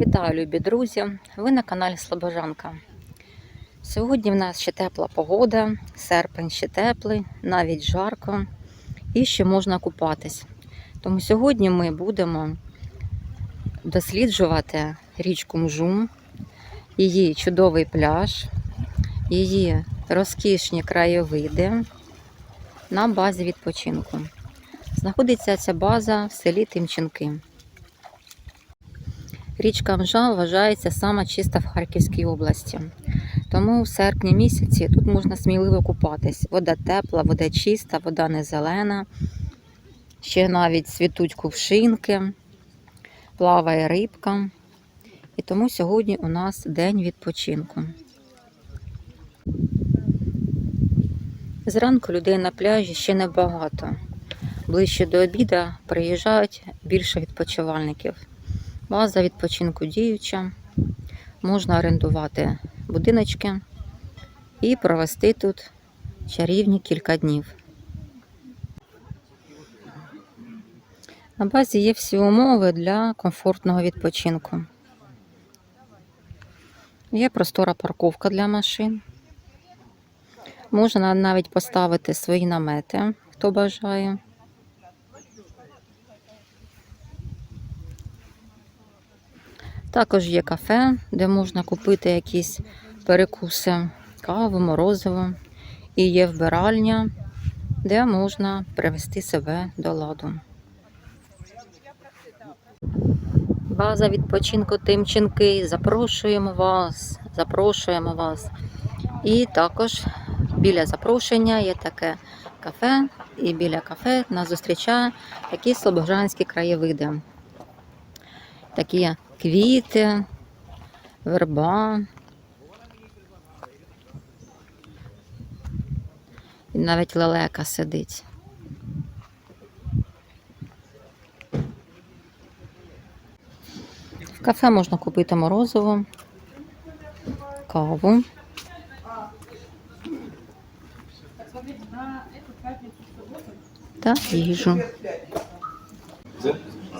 Вітаю, любі друзі! Ви на каналі Слобожанка. Сьогодні в нас ще тепла погода, серпень ще теплий, навіть жарко і ще можна купатись. Тому сьогодні ми будемо досліджувати річку Мжум, її чудовий пляж, її розкішні краєвиди на базі відпочинку. Знаходиться ця база в селі Тимченки. Річка Мжа вважається сама чиста в Харківській області. Тому в серпні місяці тут можна сміливо купатись. Вода тепла, вода чиста, вода не зелена. Ще навіть цвітуть кувшинки, плаває рибка. І тому сьогодні у нас день відпочинку. Зранку людей на пляжі ще небагато. Ближче до обіда приїжджають більше відпочивальників. База відпочинку діюча. Можна орендувати будиночки і провести тут чарівні кілька днів. На базі є всі умови для комфортного відпочинку. Є простора парковка для машин. Можна навіть поставити свої намети, хто бажає. Також є кафе, де можна купити якісь перекуси, каву, морозиво. І є вбиральня, де можна привести себе до ладу. База відпочинку Тимченки. Запрошуємо вас, запрошуємо вас. І також біля запрошення є таке кафе, і біля кафе нас зустрічає такі слобожанські краєвиди. Такі квіти, верба. І навіть лелека сидить. В кафе можна купити морозиво, каву. Та їжу.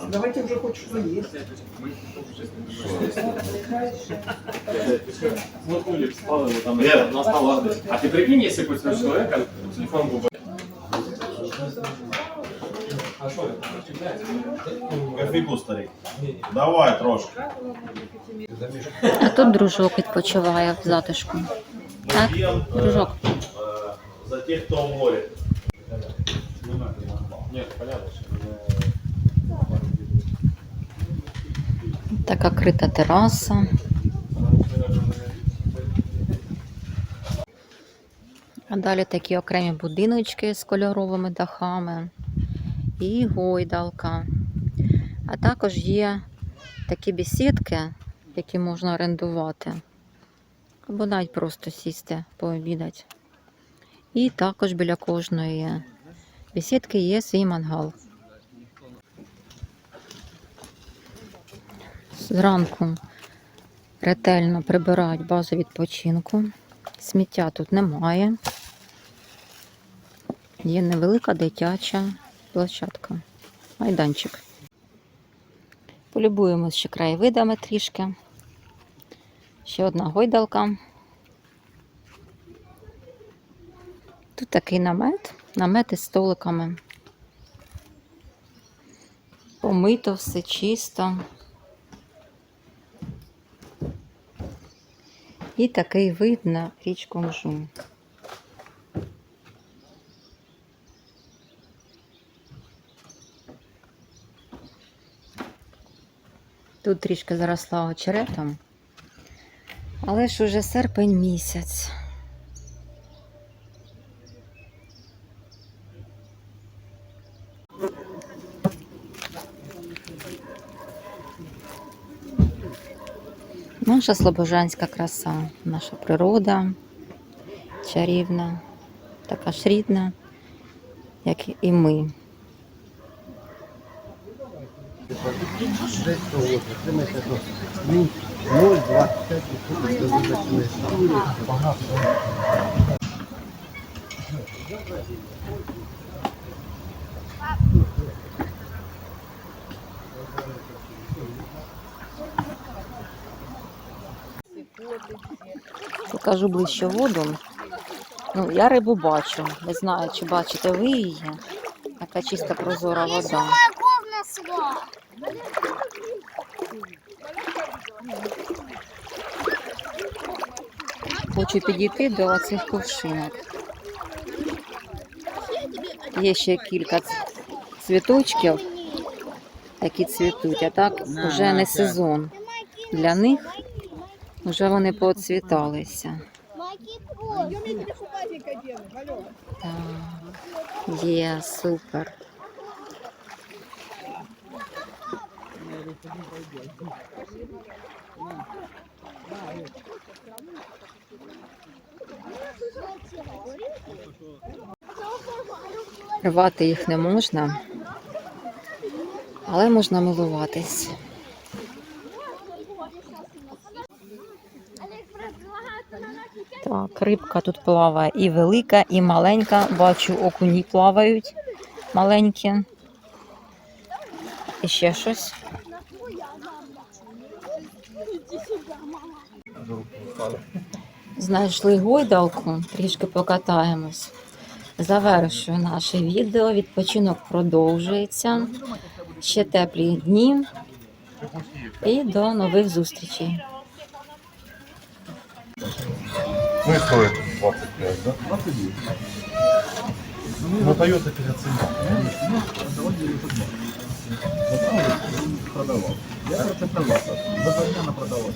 Давайте уже хоть что есть. Смутнули, спал его там на столах. А ты прикинь, если бы у тебя человека телефон был бы... Кофейку, старик. Давай трошки. А тут дружок відпочиває в затишку. Так, Пьем, э, дружок. э, за тех, кто в море. Нет, понятно, Така крита тераса. А далі такі окремі будиночки з кольоровими дахами і гойдалка. А також є такі бесідки, які можна орендувати. Або навіть просто сісти, пообідати. І також біля кожної бесідки є свій мангал. Зранку ретельно прибирають базу відпочинку. Сміття тут немає. Є невелика дитяча площадка, майданчик. Полюбуємось ще краєвидами трішки. Ще одна гойдалка. Тут такий намет, намет із столиками. Помито все чисто. І такий вид на річку Мжу. Тут трішки заросла очеретом, але ж уже серпень місяць. Наша слобожанська краса, наша природа чарівна, така ж рідна, як і ми. 0,25 багато. Покажу ближче воду. Ну, я рибу бачу. Не знаю, чи бачите ви її. Така чиста прозора вода. Хочу підійти до цих кувшинок. Є ще кілька цвіточків, які цвітуть, а так вже не сезон. Для них вже вони поцвіталися. Так, є, супер. Рвати їх не можна, але можна милуватись. Так, рибка тут плаває і велика, і маленька. Бачу, окуні плавають маленькі. І ще щось. Знайшли гойдалку, трішки покатаємось. Завершую наше відео. Відпочинок продовжується. Ще теплі дні. І до нових зустрічей. Ну и стоит 25, да? 29. Ну, Toyota переоценил. Продавал. Я продавал. Два дня на продавал.